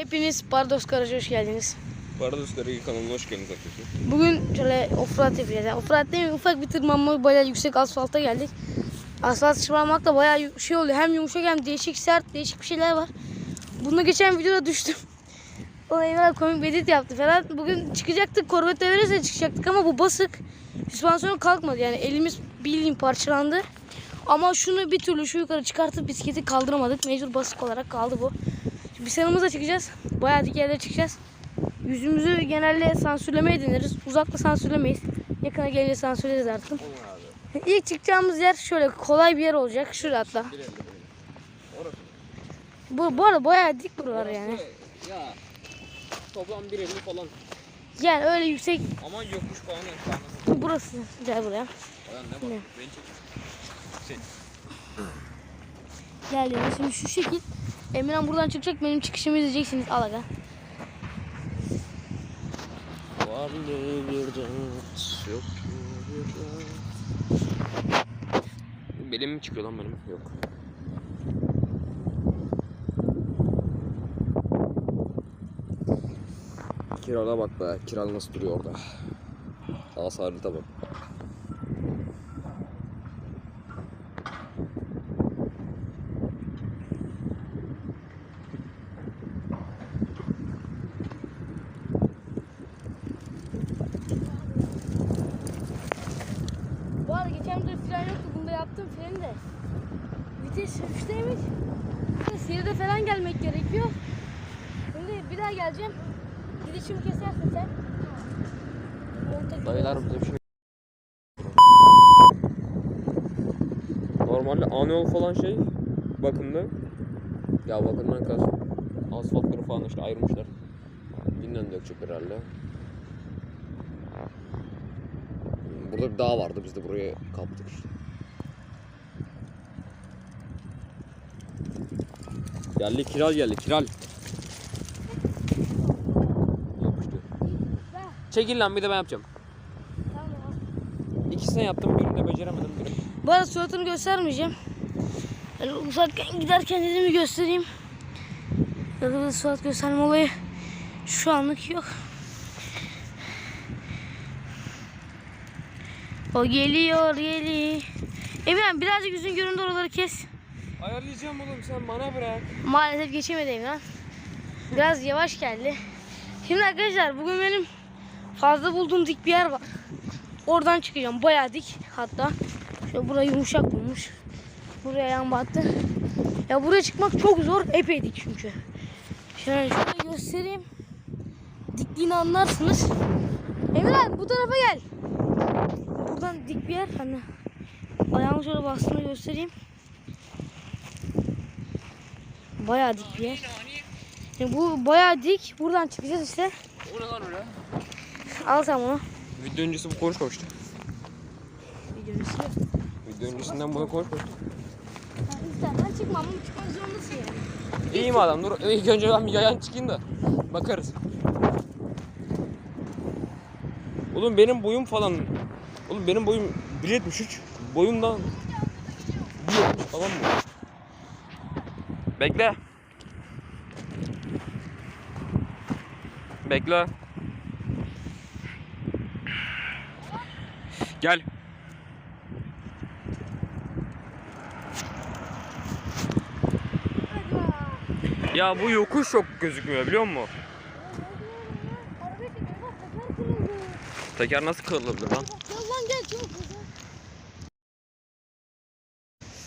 Hepiniz Bardos Garaj'a hoş geldiniz. Bardos kanalına hoş geldiniz arkadaşlar. Bugün şöyle offroad yapacağız. Yani offroad değil mi? Ufak bir tırmanma bayağı yüksek asfalta geldik. Asfalt çıkmamak da bayağı şey oluyor. Hem yumuşak hem değişik sert değişik bir şeyler var. Bunu geçen videoda düştüm. O Emre komik bir edit yaptı falan. Bugün çıkacaktık. Korvet Everest'e çıkacaktık ama bu basık. Süspansiyon kalkmadı yani. Elimiz bildiğin parçalandı. Ama şunu bir türlü şu yukarı çıkartıp bisikleti kaldıramadık. Mecbur basık olarak kaldı bu. Bir sanımızla çıkacağız. Bayağı dik yerlere çıkacağız. Yüzümüzü genelde sansürlemeye deneriz. Uzakta sansürlemeyiz. Yakına gelince sansürleriz artık. İlk çıkacağımız yer şöyle kolay bir yer olacak. Şurada hatta. Bu, bu arada bayağı dik buralar yani. Ya toplam 1.50 falan. Yani öyle yüksek Ama yokmuş falan yok. burası. Gel buraya. Falan ne var? Beni çek. Sen. Gel yani şimdi şu şekil. Emirhan buradan çıkacak. Benim çıkışımı izleyeceksiniz. Al aga. Varlı bir dert yok bir dert. Benim mi çıkıyor lan benim? Yok. Kirala bak be. Kiral nasıl duruyor orada. Asarlı tabi. Bu arada geçen videoda fren yoktu. Bunda yaptım freni de. Vites 3'teymiş. Seride falan gelmek gerekiyor. Şimdi bir daha geleceğim. Gidişimi kesersin sen. Dayılar bize bir şey Normalde ana yol falan şey bakımda ya bakımdan kastım asfaltları falan işte ayırmışlar. Yeniden dökecek herhalde. Burada bir dağ vardı biz de buraya kaptık işte. Geldi kiral geldi kiral. Yapıştı. Çekil lan bir de ben yapacağım. İkisini yaptım birinde beceremedim. Birini. Bu arada suratını göstermeyeceğim. Yani uzaktan giderken dedim bir göstereyim. Ya da surat gösterme olayı şu anlık yok. O geliyor geliyor. Emirhan birazcık yüzün göründü oraları kes. Ayarlayacağım oğlum sen bana bırak. Maalesef geçemedi Emirhan. Biraz yavaş geldi. Şimdi arkadaşlar bugün benim fazla bulduğum dik bir yer var. Oradan çıkacağım. Bayağı dik hatta. Şöyle burayı yumuşak bulmuş. Buraya yan battı. Ya buraya çıkmak çok zor. Epey dik çünkü. Şöyle şöyle göstereyim. Dikliğini anlarsınız. Emirhan bu tarafa gel. Buradan dik bir yer. Hani ayağımı şöyle bastığını göstereyim. Bayağı dik bir yer. Şimdi bu bayağı dik. Buradan çıkacağız işte. O ne lan öyle? Al sen bunu. Video öncesi bu konuşmamıştı. Videosu. Video öncesinden bunu konuşmamıştı. İstersen çıkma ama çıkmak zorundasın yani. İyi madem dur ilk önce ben bir yayan çıkayım da bakarız. Oğlum benim boyum falan Oğlum benim boyum 1.73 boyumdan 1.70 falan mı? Bekle. Bekle. Gel. Ya bu yokuş çok gözükmüyor biliyor musun? Teker nasıl kırılabilir lan? Gel lan gel çabuk.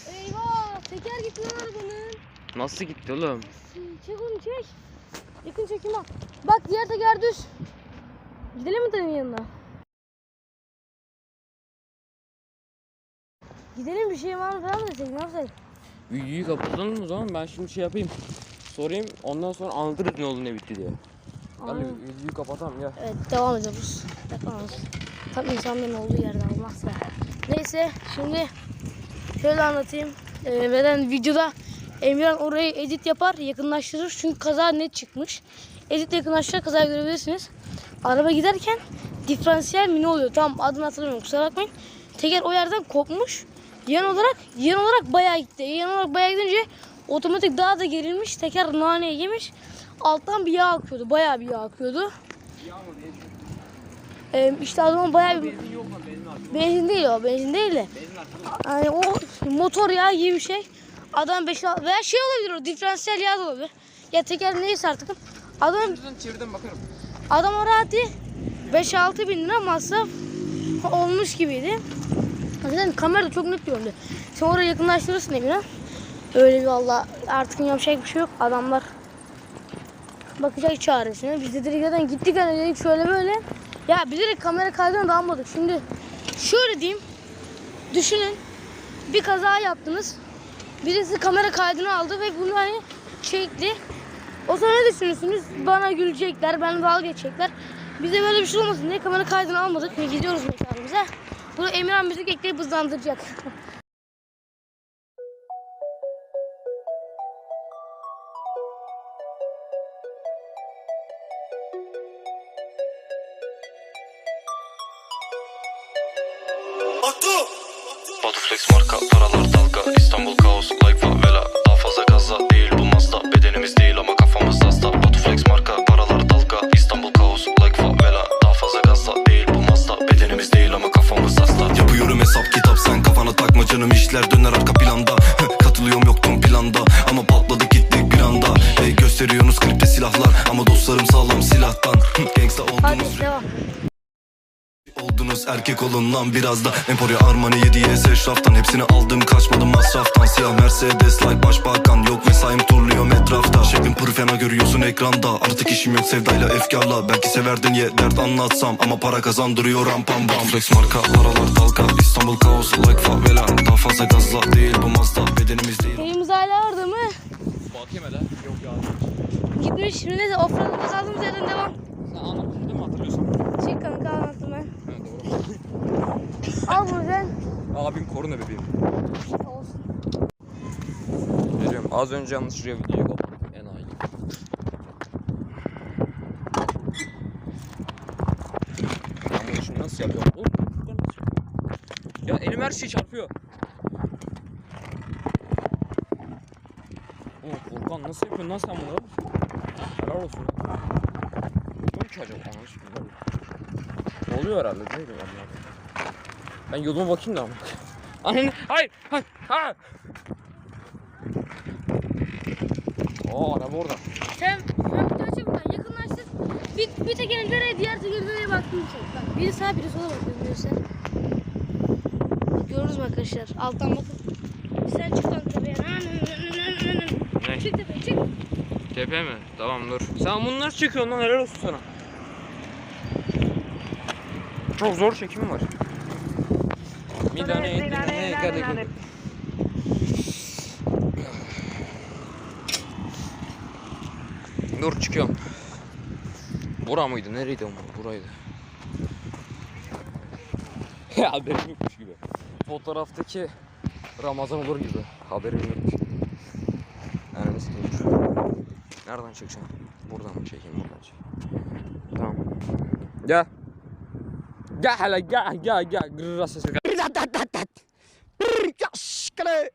Eyvah teker gitti lan arabanın. Nasıl gitti oğlum? Çek onu çek. Yakın çekim al. Bak diğer teker düz. Gidelim mi dayının yanına? Gidelim bir şey var mı falan mı desek ne yapsak? Videoyu kapatalım o zaman ben şimdi şey yapayım. Sorayım ondan sonra anlatırız ne oldu ne bitti diye. Hadi Aynen. videoyu kapatalım ya. Evet devam ediyoruz. Ediyoruz. Tam insanların olduğu yerde olmaz be. Neyse şimdi şöyle anlatayım. Ee, neden videoda Emirhan orayı edit yapar yakınlaştırır. Çünkü kaza net çıkmış. Edit yakınlaştırır kazayı görebilirsiniz. Araba giderken diferansiyel mi ne oluyor? Tam adını hatırlamıyorum kusura bakmayın. Teker o yerden kopmuş. Yan olarak yan olarak bayağı gitti. Yan olarak bayağı gidince otomatik daha da gerilmiş. Teker naneye yemiş. alttan bir yağ akıyordu. Bayağı bir yağ akıyordu. Ee, işte o zaman bayağı bir... Benzin değil o. Benzin değil de. Yani o motor yağı gibi bir şey. Adam 5 veya şey olabilir o diferansiyel yağ da olabilir. Ya teker neyse artık. Adam Çevirdim bakarım. adam o rahat 5-6 bin lira masraf olmuş gibiydi. Zaten kamera da çok net göründü. Sen oraya yakınlaştırırsın Emine. Öyle bir valla artık yapacak bir şey yok. Adamlar bakacak çaresine. Biz de direkt zaten gittik hani dedik şöyle böyle. Ya bilerek kamera kaydını da almadık. Şimdi şöyle diyeyim. Düşünün. Bir kaza yaptınız. Birisi kamera kaydını aldı ve bunu hani çekti. O zaman ne düşünürsünüz? Bana gülecekler, ben dalga geçecekler. Bize böyle bir şey olmasın diye kamera kaydını almadık ve gidiyoruz mekanımıza. Bunu Emirhan müzik ekleyip hızlandıracak. Batuflex marka paralar dalga İstanbul kaos like Erkek olun lan biraz da Emporia Armani 7 eşraftan Hepsini aldım kaçmadım masraftan Siyah Mercedes like başbakan Yok mesaim turluyorum etrafta Şeklim pır fena görüyorsun ekranda Artık işim yok sevdayla efkarla Belki severdin ye dert anlatsam Ama para kazandırıyor ram pam bam Flex marka paralar dalga İstanbul kaos like favela Daha fazla gazla değil bu Mazda Bedenimiz değil Elimiz hala orada mı? Bakayım hele. Yok ya. Gitmiş. Şimdi neyse offroad'a kaldığımız yerden devam. Sen anlatmıştın değil mi hatırlıyorsun? Çık kanka doğru. Al sen. Abim koruna bebeğim. Olsun. Veriyorum. Az önce yanlışlıkla videoyu kapattık. Enayi. Ben bunu şimdi nasıl yapıyorum? Oğlum nasıl? Ya elim her şey çarpıyor. Oğlum Furkan nasıl yapıyorsun lan sen bunu? Helal olsun. Yok ki acaba? Oluyor herhalde değil mi? Ben yoluma bakayım da ama. Ananı hayır hayır hayır. Oo araba orada. Sen, sen bir daha çek buradan. Yakınlaştır. Bir, bir tekerlere diğer tekerlere baktığını çek. Bak biri sağa biri sola bakıyor göster. Görürüz mü arkadaşlar? Alttan bakın. Sen çık lan tepeye. Ne? Çık tepeye çık. Tepe mi? Tamam dur. Sen bunları çekiyorsun lan helal olsun sana. Çok zor çekimi var. Bir tane kadar. Dur çıkıyorum. Bura mıydı? Nereydi ama? Buraydı. Ya haberim yokmuş gibi. Fotoğraftaki Ramazan olur gibi. Haberim yokmuş. Yani nasıl Nereden çekeceğim? Buradan mı çekeyim? Buradan çekeyim. Tamam. Gel. Gel hele gel gel gel. Gırra sesi gel. Yas kale.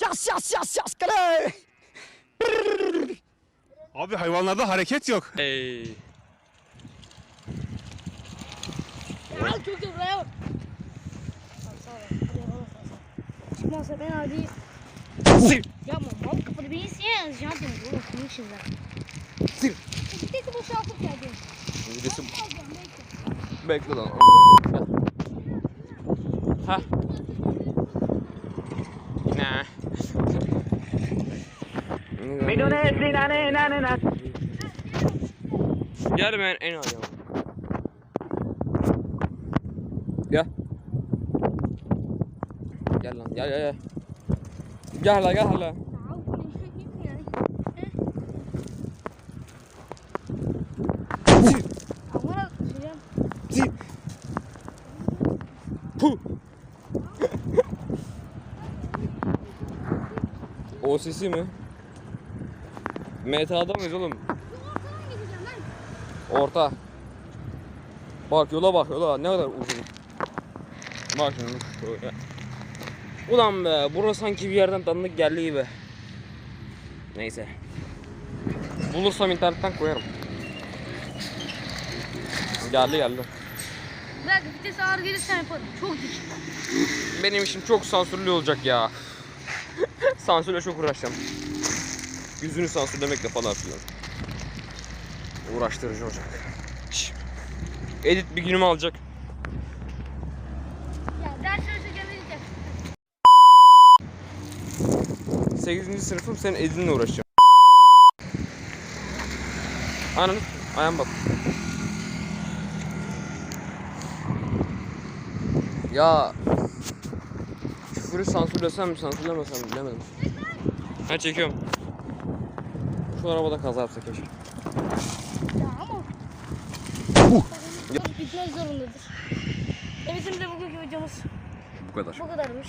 Yas yas yas yas kale. Abi hayvanlarda hareket yok. Hey. Çok iyi buraya. Çıkmazsa ben hadi. Yapma mal kafanı bir insin ya. Jant edin. Oğlum şunu işin lan. Sir. Vitesi boşaltıp Alacağım bekle. bekle lan. Ha. Ne? Gel ben en ayağım. Gel. Gel lan gel gel gel. Gel hala gel. Puh. o sesi mi? MTA'da mıyız oğlum? Orta. Bak yola bak yola ne kadar uzun. Bak şimdi şöyle. Ulan be burası sanki bir yerden tanıdık geldi gibi. Neyse. Bulursam internetten koyarım. Geldi geldi. Bırak vites ağır gelirse yaparım. Çok dik. Benim işim çok sansürlü olacak ya. Sansürle çok uğraşacağım. Yüzünü sansürlemekle falan filan. Uğraştırıcı olacak. Şş. Edit bir günümü alacak. Ya ders çalışacağım edeceğim. 8. sınıfım senin editinle uğraşacağım. Ananı ayağım bak. Ya küfürü sansürlesem mi sansürlemesem mi bilemedim. Ha çekiyorum. Şu arabada kaza yapsa keşke. Ya ama. Bitmek zorundadır. Evet şimdi de bugünkü videomuz Bu kadar. bu kadarmış.